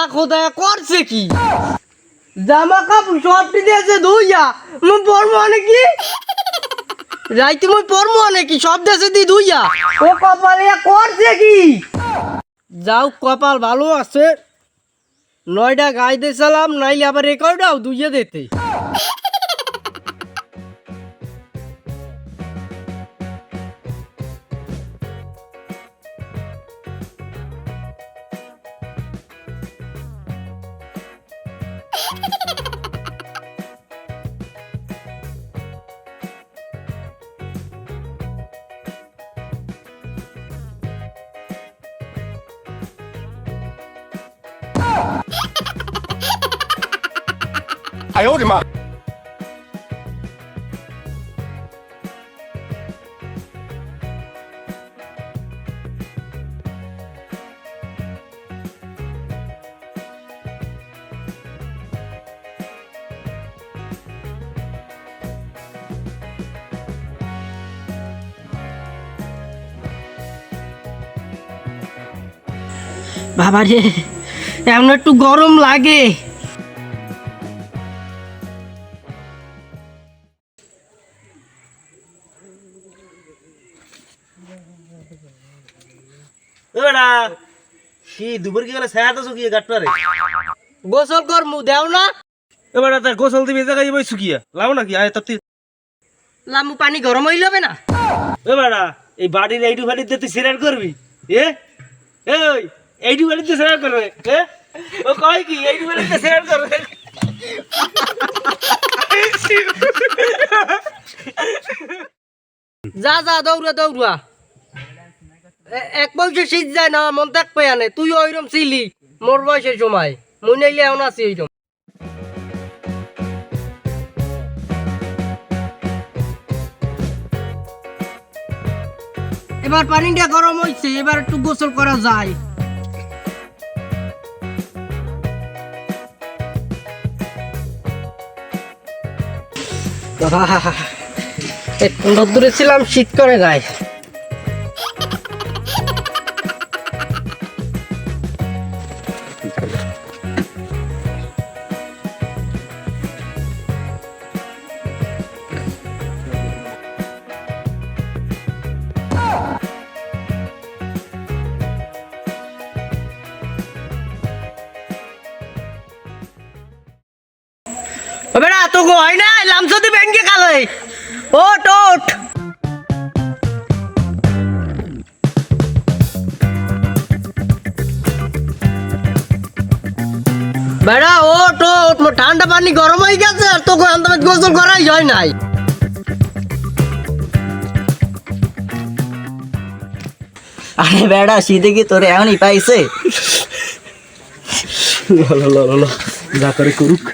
আ খোদা করছে কি? জামা কাপড় সবটি দিয়েছে ধুইয়া। মুই পরমো নাকি রাইতে মুই পরমো নাকি সব দেশে দি ধুইয়া। ও কপালে করছে কি? যাও, কপাল ভালো আছে। নয়টা গাই দিয়েছিলাম নাইলে আবার রেকর্ডাও দুইয়ে দিতে। বাবা রে এমন একটু গরম লাগে। এবারা কি দুপুর কি গেলে ছায়া তো শুকিয়ে গাটপারে গোসল কর মু দেও না। এবারে তার গোসল দিবি জায়গা যাব শুকিয়ে লাভ নাকি আয় তাতে লামু পানি গরম হইল হবে না? এবারা এই বাড়ির এইটু বাড়িতে তুই সিরিয়াল করবি? এ? এই এইটু বাড়িতে সিরিয়াল করবে? এ? ও কয় কি এইটু বাড়িতে সিরিয়াল করবে? যা যা দৌড়া দৌড়া। এক বয়সে শীত যায় না, মন থাক পেয়ে আনে। তুই ওইরম ছিলি, মোর বয়সের সময়। মুই নাইলে এমন আছি ওইরম এবার পানিটা গরম হইছে, এবার একটু গোসল করা যায়। একটু দূরে ছিলাম, শীত করে গায়ে বেড়া তো ঠান্ডা পানি গরম হয়ে গেছে, আর তোকে আন্দাজ গোসল করাই হয় নাই। আরে বেড়া, শীতে কি তোর এমনই পাইছে? যা করে করুক।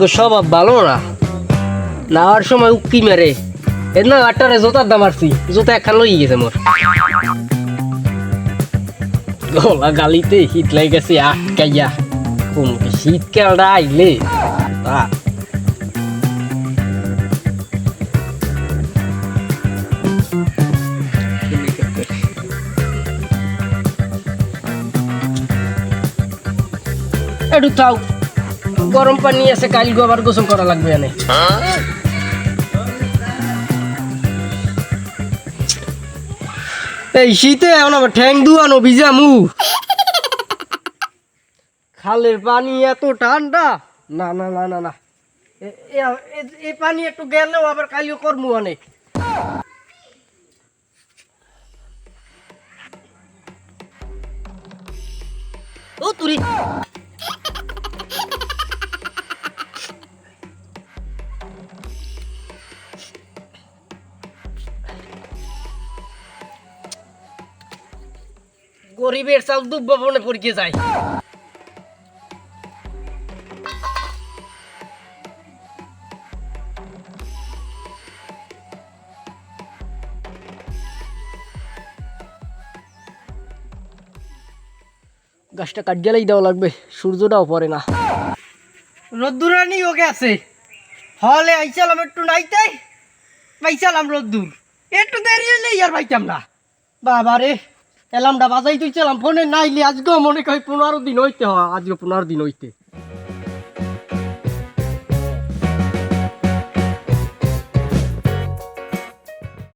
গো স্বভাব ভালো না। নাওয়ার সময় উক্কি মেরে। এর না আটটারে জোতার দাম মারছি জোতা একখান লই গেছে মোর। গলা গালিতে শীত লাগে গেছে আটকাইয়া কোন শীতকালটা আইলে। একটু তাও গরম পানি আছে, কাল আবার গোসল করা লাগবে এনে। এই শীতে এখন আবার ঠ্যাং দুয়ানো ভিজামু। খালের পানি এত ঠান্ডা। না না না না না। এই পানি একটু গেলেও আবার কালিও করমু অনেক ও তুরি গরিবের চাল দুব্বা বনে পড়কে যায়। গাছটা কাট গেলেই দেওয়া লাগবে, সূর্যটাও পড়ে না। রোদ্দুরানি ওকে আছে। হলে আইসালাম একটু নাইতে পাইসালাম রোদ্দুর। একটু দেরি হইলে আর পাইতাম না। বাবা রে এলামটা বাজাই তুইছিলাম ফোনে নাইলি আজকেও মনে করি পনেরো দিন হইতে হয় আজকে পনেরো দিন হইতে।